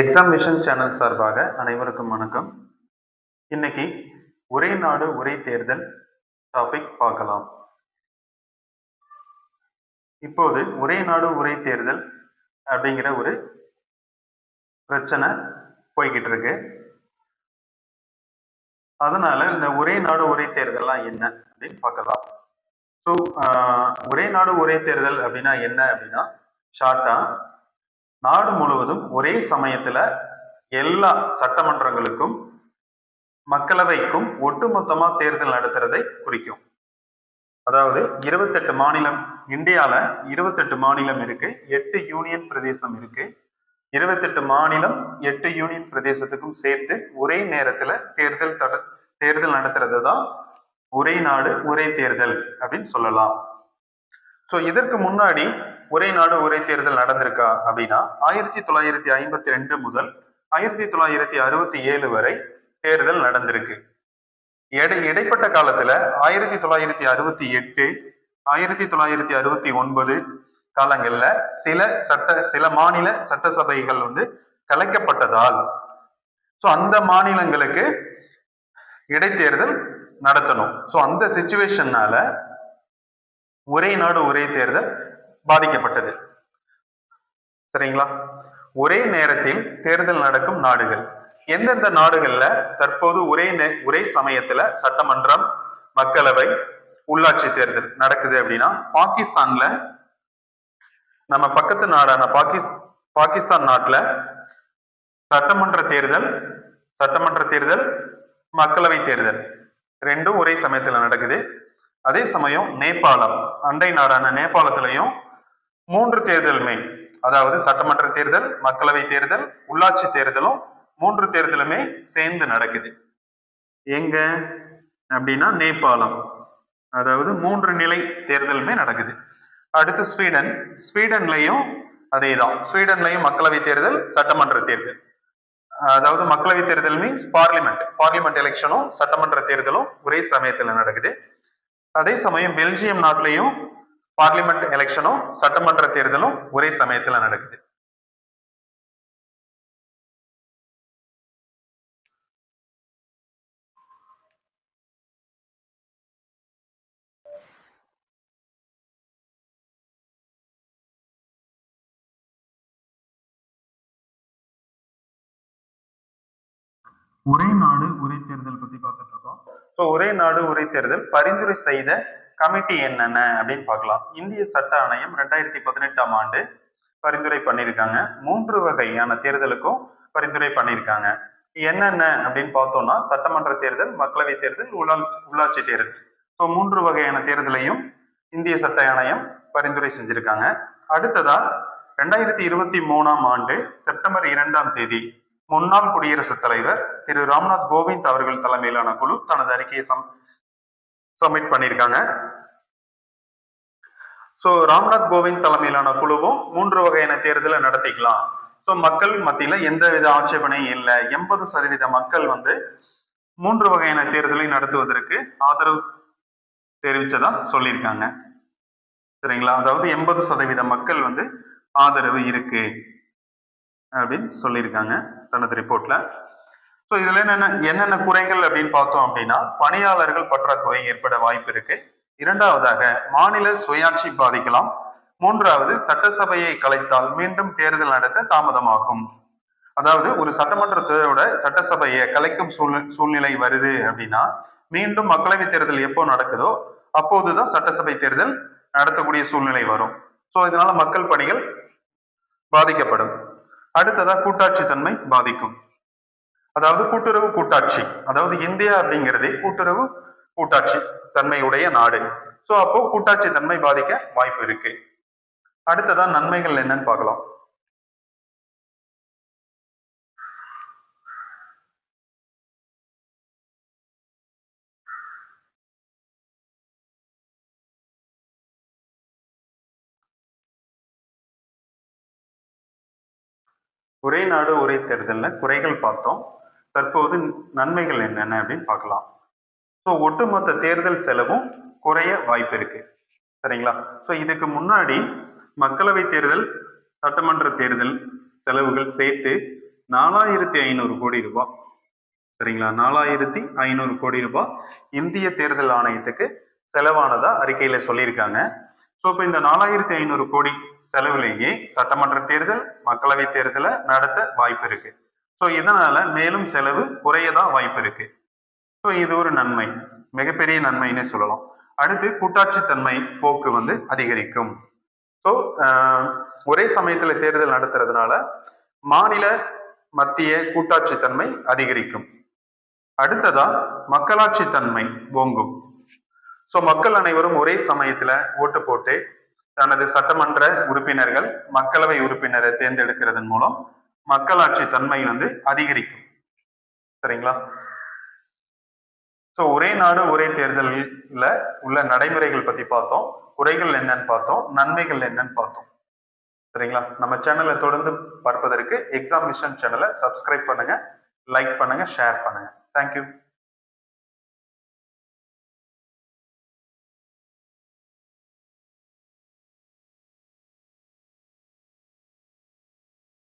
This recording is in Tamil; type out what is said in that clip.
எக்ஸாமினேஷன் சேனல் சார்பாக அனைவருக்கும் வணக்கம். இன்னைக்கு ஒரே நாடு ஒரே தேர்தல் டாபிக் பார்க்கலாம். இப்போது ஒரே நாடு ஒரே தேர்தல் அப்படிங்கிற ஒரு பிரச்சனை போய்கிட்டு இருக்கு. அதனால இந்த ஒரே நாடு ஒரே தேர்தல்லாம் என்ன அப்படின்னு பார்க்கலாம். ஸோ ஒரே நாடு ஒரே தேர்தல் அப்படின்னா என்ன அப்படின்னா ஷார்ட்டா நாடு முழுவதும் ஒரே சமயத்துல எல்லா சட்டமன்றங்களுக்கும் மக்களவைக்கும் ஒட்டுமொத்தமா தேர்தல் நடத்துறதை குறிக்கும். அதாவது இருபத்தெட்டு மாநிலம் இந்தியால இருபத்தெட்டு மாநிலம் இருக்கு எட்டு யூனியன் பிரதேசம் இருக்கு. இருபத்தெட்டு மாநிலம் எட்டு யூனியன் பிரதேசத்துக்கும் சேர்த்து ஒரே நேரத்துல தேர்தல் தட தேர்தல் நடத்துறது தான் ஒரே நாடு ஒரே தேர்தல் அப்படின்னு சொல்லலாம். ஸோ இதற்கு முன்னாடி ஒரே நாடு ஒரே தேர்தல் நடந்திருக்கா அப்படின்னா ஆயிரத்தி தொள்ளாயிரத்தி ஐம்பத்தி ரெண்டு முதல் ஆயிரத்தி தொள்ளாயிரத்தி அறுபத்தி ஏழு வரை தேர்தல் நடந்திருக்கு. எடை இடைப்பட்ட காலத்துல ஆயிரத்தி தொள்ளாயிரத்தி அறுபத்தி எட்டு ஆயிரத்தி தொள்ளாயிரத்தி அறுபத்தி ஒன்பது காலங்கள்ல சில சட்ட சில மாநில சட்டசபைகள் வந்து கலைக்கப்பட்டதால் ஸோ அந்த மாநிலங்களுக்கு இடைத்தேர்தல் நடத்தணும். ஸோ அந்த சுச்சுவேஷன்னால ஒரே நாடு ஒரே தேர்தல் பாதிக்கப்பட்டது. சரிங்களா? ஒரே நேரத்தில் தேர்தல் நடக்கும் நாடுகள். எந்தெந்த நாடுகள்ல தற்போது ஒரே ஒரே சமயத்துல சட்டமன்றம் மக்களவை உள்ளாட்சி தேர்தல் நடக்குது அப்படின்னா பாகிஸ்தான்ல நம்ம பக்கத்து நாடான பாகிஸ் பாகிஸ்தான் நாட்டுல சட்டமன்ற தேர்தல் சட்டமன்ற தேர்தல் மக்களவை தேர்தல் ரெண்டும் ஒரே சமயத்துல நடக்குது. அதே சமயம் நேபாளம் அண்டை நாடான நேபாளத்திலையும் மூன்று தேர்தலுமே அதாவது சட்டமன்ற தேர்தல் மக்களவை தேர்தல் உள்ளாட்சி தேர்தலும் மூன்று தேர்தலுமே சேர்ந்து நடக்குது. எங்க? அப்படின்னா நேபாளம். அதாவது மூன்று நிலை தேர்தலுமே நடக்குது. அடுத்து ஸ்வீடன். ஸ்வீடன்லையும் அதே தான் ஸ்வீடன்லையும் மக்களவை தேர்தல் சட்டமன்ற தேர்தல். அதாவது மக்களவை தேர்தல் மீன்ஸ் பார்லிமெண்ட் பார்லிமெண்ட் எலெக்ஷனும் சட்டமன்ற தேர்தலும் ஒரே சமயத்தில் நடக்குது. அதே சமயம் பெல்ஜியம் நாட்டிலையும் பார்லிமெண்ட் எலெக்ஷனும் சட்டமன்ற தேர்தலும் ஒரே சமயத்துல நடக்குது. ஒரே நாடு ஒரே தேர்தல் பத்தி பார்த்துட்டு இருக்கோம். ஸோ ஒரே நாடு ஒரே தேர்தல். பரிந்துரை செய்த கமிட்டி என்னென்ன அப்படின்னு பார்க்கலாம். இந்திய சட்ட ஆணையம் ரெண்டாயிரத்தி பதினெட்டாம் ஆண்டு பரிந்துரை பண்ணியிருக்காங்க. மூன்று வகையான தேர்தலுக்கும் பரிந்துரை பண்ணியிருக்காங்க. என்னென்ன அப்படின்னு பார்த்தோம்னா சட்டமன்ற தேர்தல் மக்களவை தேர்தல் உள்ளா உள்ளாட்சி தேர்தல். ஸோ மூன்று வகையான தேர்தலையும் இந்திய சட்ட ஆணையம் பரிந்துரை செஞ்சிருக்காங்க. அடுத்ததா ரெண்டாயிரத்தி இருபத்தி மூணாம் ஆண்டு செப்டம்பர் இரண்டாம் தேதி முன்னாள் குடியரசுத் தலைவர் திரு ராம்நாத் கோவிந்த் அவர்கள் தலைமையிலான குழு தனது அறிக்கையை சம் சப்மிட் பண்ணியிருக்காங்க. ஸோ ராம்நாத் கோவிந்த் தலைமையிலான குழுவும் மூன்று வகையான தேர்தலை நடத்திக்கலாம். ஸோ மக்கள் மத்தியில் எந்த வித ஆட்சேபனையும் இல்லை. எண்பது சதவீத மக்கள் வந்து மூன்று வகையான தேர்தலை நடத்துவதற்கு ஆதரவு தெரிவிச்சதா சொல்லியிருக்காங்க. சரிங்களா? அதாவது எண்பது சதவீத மக்கள் வந்து ஆதரவு இருக்கு. அப்படின்னு சொல்லியிருக்காங்க தனது ரிப்போர்ட்ல ஸோ இதுல என்னென்ன என்னென்ன குறைகள் அப்படின்னு பார்த்தோம் அப்படின்னா பணியாளர்கள் பற்றாக்குறை ஏற்பட வாய்ப்பு இருக்கு. இரண்டாவதாக மாநில சுயாட்சி பாதிக்கலாம். மூன்றாவது சட்டசபையை கலைத்தால் மீண்டும் தேர்தல் நடத்த தாமதமாகும். அதாவது ஒரு சட்டமன்றத்தோட சட்டசபையை கலைக்கும் சூழ் சூழ்நிலை வருது அப்படின்னா மீண்டும் மக்களவை தேர்தல் எப்போ நடக்குதோ அப்போதுதான் சட்டசபை தேர்தல் நடத்தக்கூடிய சூழ்நிலை வரும். ஸோ இதனால மக்கள் பணிகள் பாதிக்கப்படும். அடுத்ததா கூட்டாட்சி தன்மை பாதிக்கும். அதாவது கூட்டுறவு கூட்டாட்சி. அதாவது இந்தியா அப்படிங்கிறதே கூட்டுறவு கூட்டாட்சி தன்மையுடைய நாடு. சோ அப்போ கூட்டாட்சி தன்மை பாதிக்க வாய்ப்பு இருக்கு. அடுத்ததா நன்மைகள் என்னன்னு பார்க்கலாம். ஒரே நாடு ஒரே தேர்தலில் குறைகள் பார்த்தோம். தற்போது நன்மைகள் என்னென்ன அப்படின்னு பார்க்கலாம். ஸோ ஒட்டுமொத்த தேர்தல் செலவும் குறைய வாய்ப்பு இருக்கு. சரிங்களா? ஸோ இதுக்கு முன்னாடி மக்களவை தேர்தல் சட்டமன்ற தேர்தல் செலவுகள் சேர்த்து நாலாயிரத்தி ஐநூறு கோடி ரூபாய். சரிங்களா? நாலாயிரத்தி ஐநூறு கோடி ரூபாய் இந்திய தேர்தல் ஆணையத்துக்கு செலவானதா அறிக்கையில சொல்லியிருக்காங்க. ஸோ இப்போ இந்த நாலாயிரத்தி ஐநூறு கோடி செலவுலேயே சட்டமன்ற தேர்தல் மக்களவை தேர்தலை நடத்த வாய்ப்பு இருக்கு. ஸோ இதனால மேலும் செலவு குறையதான் வாய்ப்பு இருக்கு. ஸோ இது ஒரு நன்மை. மிகப்பெரிய நன்மைன்னு சொல்லலாம். அடுத்து கூட்டாட்சித்தன்மை போக்கு வந்து அதிகரிக்கும். ஸோ ஒரே சமயத்துல தேர்தல் நடத்துறதுனால மாநில மத்திய கூட்டாட்சித்தன்மை அதிகரிக்கும். அடுத்ததா மக்களாட்சி தன்மை ஓங்கும். ஸோ மக்கள் அனைவரும் ஒரே சமயத்துல ஓட்டு போட்டு தனது சட்டமன்ற உறுப்பினர்கள் மக்களவை உறுப்பினரை தேர்ந்தெடுக்கிறதன் மூலம் மக்களாட்சி தன்மை வந்து அதிகரிக்கும். சரிங்களா? ஸோ ஒரே நாடு ஒரே தேர்தலில் உள்ள நடைமுறைகள் பத்தி பார்த்தோம். குறைகள் என்னன்னு பார்த்தோம். நன்மைகள் என்னன்னு பார்த்தோம். சரிங்களா? நம்ம சேனலை தொடர்ந்து பார்ப்பதற்கு எக்ஸாம் மிஷன் சேனலை சப்ஸ்கிரைப் பண்ணுங்க லைக் பண்ணுங்க ஷேர் பண்ணுங்க. Thank you